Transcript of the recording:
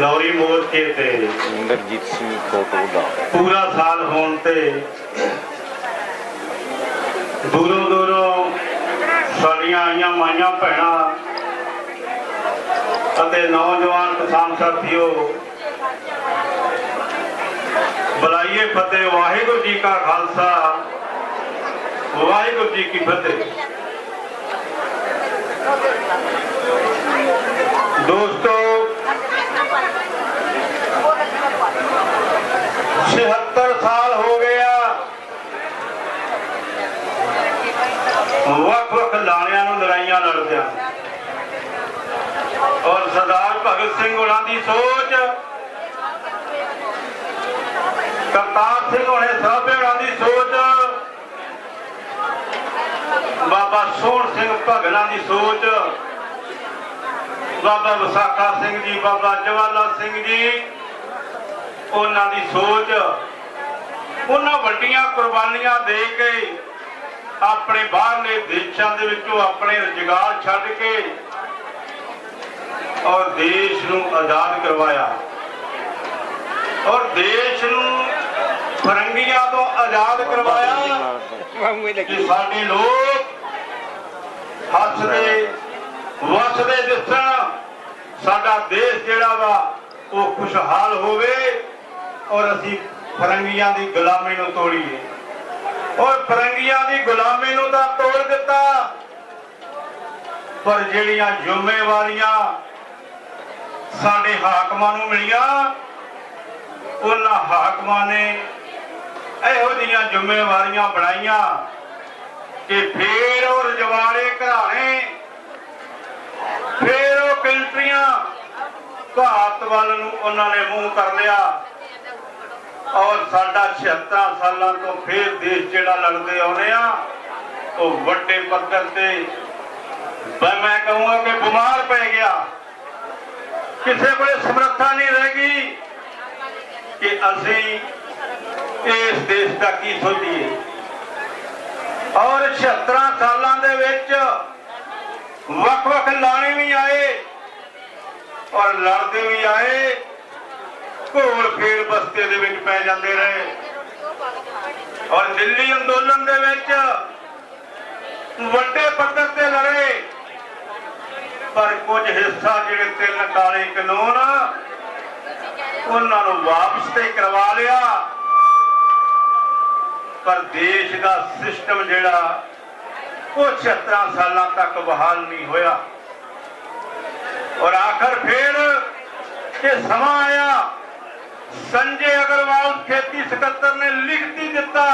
ਖਲੌਰੀ ਮੋਰਚੇ ਤੇ ਇੰਦਰਜੀਤ ਸਿੰਘ ਫੋਟੋ ਦਾ ਪੂਰਾ ਸਾਲ ਹੋਣ ਤੇ ਦੂਰੋਂ ਦੂਰੋਂ ਸਾਡੀਆਂ ਆਈਆਂ ਮਾਈਆਂ ਭੈਣਾਂ ਅਤੇ ਨੌਜਵਾਨ ਕਿਸਾਨ ਸਾਥੀਓ ਬੁਲਾਈਏ ਫਤਿਹ ਵਾਹਿਗੁਰੂ ਜੀ ਕਾ ਖਾਲਸਾ ਵਾਹਿਗੁਰੂ ਜੀ ਕੀ ਫਤਿਹ। ਦੋਸਤੋ 76 ਸਾਲ ਹੋ ਗਏ ਆ ਵੱਖ ਵੱਖ ਲਾਣਿਆਂ ਨੂੰ ਲੜਾਈਆਂ ਲੜਦਿਆਂ। ਔਰ ਸਰਦਾਰ ਭਗਤ ਸਿੰਘ ਹੋਰਾਂ ਦੀ ਸੋਚ, ਕਰਤਾਰ ਸਿੰਘ ਹੋਣੇ ਸਾਹਿਬੇ ਹੋਰਾਂ ਦੀ ਸੋਚ, ਬਾਬਾ ਸੋਹਣ ਸਿੰਘ ਭਗਲਾਂ ਦੀ ਸੋਚ, ਬਾਬਾ ਵਿਸਾਖਾ ਸਿੰਘ ਜੀ, ਬਾਬਾ ਜਵਾਲਾ ਸਿੰਘ ਜੀ, ਉਹਨਾਂ ਦੀ ਸੋਚ। ਉਹਨਾਂ ਵੱਡੀਆਂ ਕੁਰਬਾਨੀਆਂ ਦੇ ਕੇ ਆਪਣੇ ਬਾਹਰਲੇ ਦੇਸ਼ਾਂ ਦੇ ਵਿੱਚੋਂ ਆਪਣੇ ਰੁਜ਼ਗਾਰ ਛੱਡ ਕੇ ਔਰ ਦੇਸ਼ ਨੂੰ ਆਜ਼ਾਦ ਕਰਵਾਇਆ। ਔਰ ਦੇਸ਼ ਨੂੰ ਫਰੰਗੀਆਂ ਤੋਂ ਆਜ਼ਾਦ ਕਰਵਾਇਆ ਕਿ ਸਾਡੇ ਲੋਕ ਹੱਸਦੇ ਵਸਦੇ ਦਿਸਣ ਸਾਡਾ ਦੇਸ਼ ਜਿਹੜਾ ਵਾ, ਉਹ ਖੁਸ਼ਹਾਲ ਹੋਵੇ ਔਰ ਅਸੀਂ ਫਰੰਗੀਆਂ ਦੀ ਗੁਲਾਮੀ ਨੂੰ ਤੋੜੀਏ। ਉਹ ਫਰੰਗੀਆਂ ਦੀ ਗੁਲਾਮੀ ਨੂੰ ਤਾਂ ਤੋੜ ਦਿੱਤਾ। ਪਰ ਜਿਹੜੀਆਂ ਜ਼ਿੰਮੇਵਾਰੀਆਂ ਸਾਡੇ ਹਾਕਮਾਂ ਨੂੰ ਮਿਲੀਆਂ, ਉਹਨਾਂ ਹਾਕਮਾਂ ਨੇ ਇਹੋ ਜਿਹੀਆਂ ਜ਼ਿੰਮੇਵਾਰੀਆਂ ਬਣਾਈਆਂ ਕਿ ਫੇਰ ਉਹ ਰਜਵਾੜੇ ਘਰਾਣੇ, ਫੇਰ ਉਹ ਕੰਟਰੀਆਂ ਭਾਰਤ ਵੱਲ ਨੂੰ ਉਹਨਾਂ ਨੇ ਮੂੰਹ ਕਰ ਲਿਆ। ਔਰ ਸਾਡਾ 76 ਸਾਲਾਂ ਤੋਂ ਫੇਰ ਦੇਸ਼ ਜਿਹੜਾ ਲੜਦੇ ਆਉਨੇ ਆ, ਉਹ ਵੱਡੇ ਪੱਧਰ ਤੇ ਮੈਂ ਕਹੂੰਗਾ ਕਿ ਬਿਮਾਰ ਪੈ ਗਿਆ। ਕਿਸੇ ਕੋਲੇ ਸਮਰੱਥਾ ਨਹੀਂ ਰਹਿ ਗਈ ਕਿ ਅਸੀਂ ਇਸ ਦੇਸ਼ ਦਾ ਕੀ ਸੋਚੀਏ। ਔਰ 76 ਸਾਲਾਂ ਦੇ ਵਿੱਚ ਵੱਖ-ਵੱਖ ਲਾਣੇ ਵੀ ਆਏ ਔਰ ਲੜਦੇ ਵੀ ਆਏ। ਘੋਲ ਫੇਰ ਬਸਤੇ ਦੇ ਵਿੱਚ ਪੈ ਜਾਂਦੇ ਰਹੇ। ਔਰ ਦਿੱਲੀ ਅੰਦੋਲਨ ਦੇ ਵਿੱਚ ਵੱਡੇ ਪੱਧਰ ਤੇ ਲੜੇ। ਪਰ ਕੁਝ ਹਿੱਸਾ ਜਿਹੜੇ ਤਿੰਨ ਕਾਲੇ ਕਾਨੂੰਨ, ਉਹਨਾਂ ਨੂੰ ਵਾਪਸ ਤੇ ਕਰਵਾ ਲਿਆ। ਪਰ ਦੇਸ਼ ਦਾ ਸਿਸਟਮ ਜਿਹੜਾ ਉਹ 76 ਸਾਲਾਂ ਤੱਕ ਬਹਾਲ ਨਹੀਂ ਹੋਇਆ। ਔਰ ਆਖਰ ਫੇਰ ਇਹ ਸਮਾਂ ਆਇਆ। संजय अग्रवाल खेती सकत्तर ने लिख दी दिता